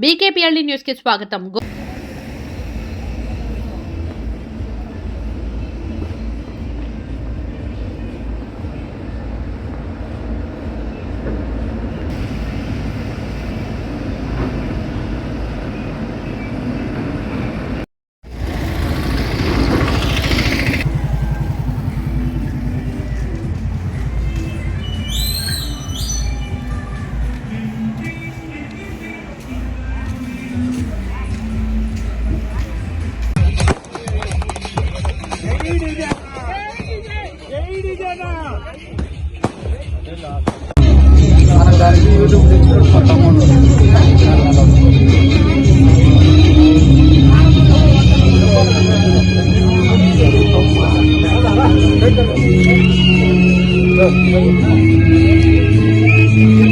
బీకేపీఎల్డీ న్యూస్కి స్వాగతం. గో- మనం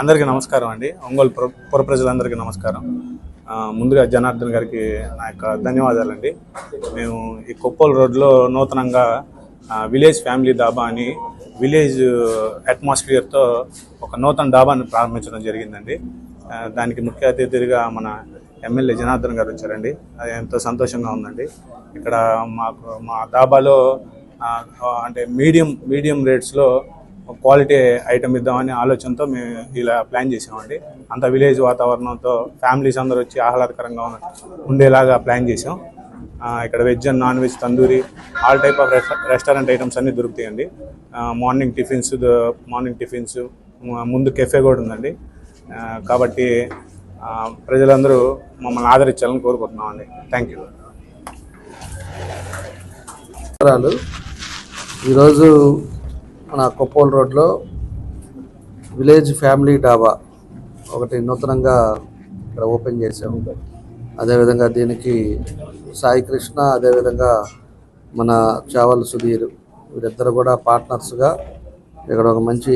అందరికీ నమస్కారం అండి. ఒంగోలు పుర ప్రజలందరికీ నమస్కారం. ముందుగా జనార్దన్ గారికి నా యొక్క ధన్యవాదాలండి. మేము ఈ కొప్పోలు రోడ్లో నూతనంగా విలేజ్ ఫ్యామిలీ డాబా అని విలేజ్ అట్మాస్ఫియర్తో ఒక నూతన డాబాని ప్రారంభించడం జరిగిందండి. దానికి ముఖ్య అతిథిగా మన ఎమ్మెల్యే జనార్దన్ గారు వచ్చారండి. అది ఎంతో సంతోషంగా ఉందండి. ఇక్కడ మాకు మా డాబాలో అంటే మీడియం మీడియం రేట్స్లో క్వాలిటీ ఐటమ్ ఇద్దామనే ఆలోచనతో మేము ఇలా ప్లాన్ చేసామండి. అంత విలేజ్ వాతావరణంతో ఫ్యామిలీస్ అందరూ వచ్చి ఆహ్లాదకరంగా ఉండేలాగా ప్లాన్ చేసాం. ఇక్కడ veg and non veg tandoori all type of restaurant items అన్నీ దొరుకుతాయండి. మార్నింగ్ టిఫిన్స్ మార్నింగ్ టిఫిన్స్ ముందు కెఫే కూడా ఉందండి. కాబట్టి ప్రజలందరూ మమ్మల్ని ఆదరించాలని కోరుకుంటున్నామండి. థ్యాంక్ యూ ఈరోజు మన కొప్పోల్ రోడ్లో విలేజ్ ఫ్యామిలీ డాబా ఒకటి నూతనంగా ఇక్కడ ఓపెన్ చేసాము అదేవిధంగా దీనికి సాయి కృష్ణ అదేవిధంగా మన చావల్ సుధీర్ వీరిద్దరు కూడా పార్ట్నర్స్గా ఇక్కడ ఒక మంచి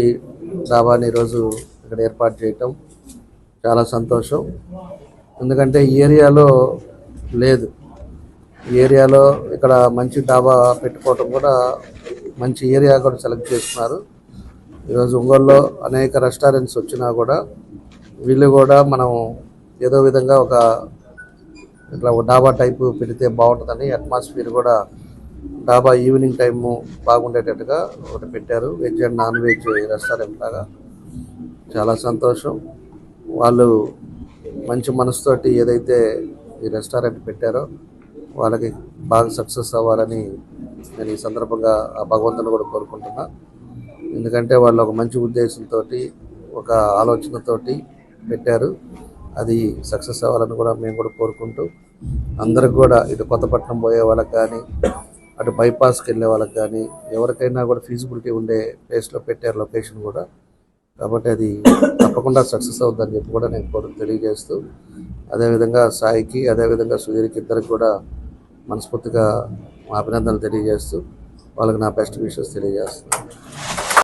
డాబాని ఈరోజు ఇక్కడ ఏర్పాటు చేయటం చాలా సంతోషం. ఎందుకంటే ఈ ఏరియాలో లేదు. ఈ ఏరియాలో ఇక్కడ మంచి డాబా పెట్టుకోవటం కూడా మంచి ఏరియా కూడా సెలెక్ట్ చేసుకున్నారు. ఈరోజు ఒంగోలులో అనేక రెస్టారెంట్స్ వచ్చినా కూడా వీళ్ళు కూడా మనం ఏదో విధంగా ఒక ఇట్లా ఒక డాబా టైపు పెడితే బాగుంటుందని అట్మాస్ఫియర్ కూడా డాబా ఈవినింగ్ టైము బాగుండేటట్టుగా ఒకటి పెట్టారు. Veg and non veg restaurant లాగా. చాలా సంతోషం. వాళ్ళు మంచి మనసుతోటి ఏదైతే ఈ రెస్టారెంట్ పెట్టారో వాళ్ళకి బాగా సక్సెస్ అవ్వాలని నేను ఈ సందర్భంగా ఆ భగవంతుని కూడా కోరుకుంటున్నా. ఎందుకంటే వాళ్ళు ఒక మంచి ఉద్దేశంతో ఒక ఆలోచనతోటి పెట్టారు. అది సక్సెస్ అవ్వాలని కూడా మేము కూడా కోరుకుంటూ అందరికి కూడా ఇటు కొత్తపట్నం పోయే వాళ్ళకి కానీ అటు బైపాస్కి వెళ్ళే వాళ్ళకి కానీ ఎవరికైనా కూడా ఫీజిబిలిటీ ఉండే ప్లేస్లో పెట్టారు లొకేషన్ కూడా. కాబట్టి అది తప్పకుండా సక్సెస్ అవుతుందని చెప్పి కూడా నేను కోరు తెలియజేస్తూ అదేవిధంగా సాయికి అదేవిధంగా సుధీర్కి ఇద్దరికి కూడా మనస్ఫూర్తిగా మా అభినందనలు తెలియజేస్తూ వాళ్ళకి నా బెస్ట్ విషెస్ తెలియజేస్తున్నాను.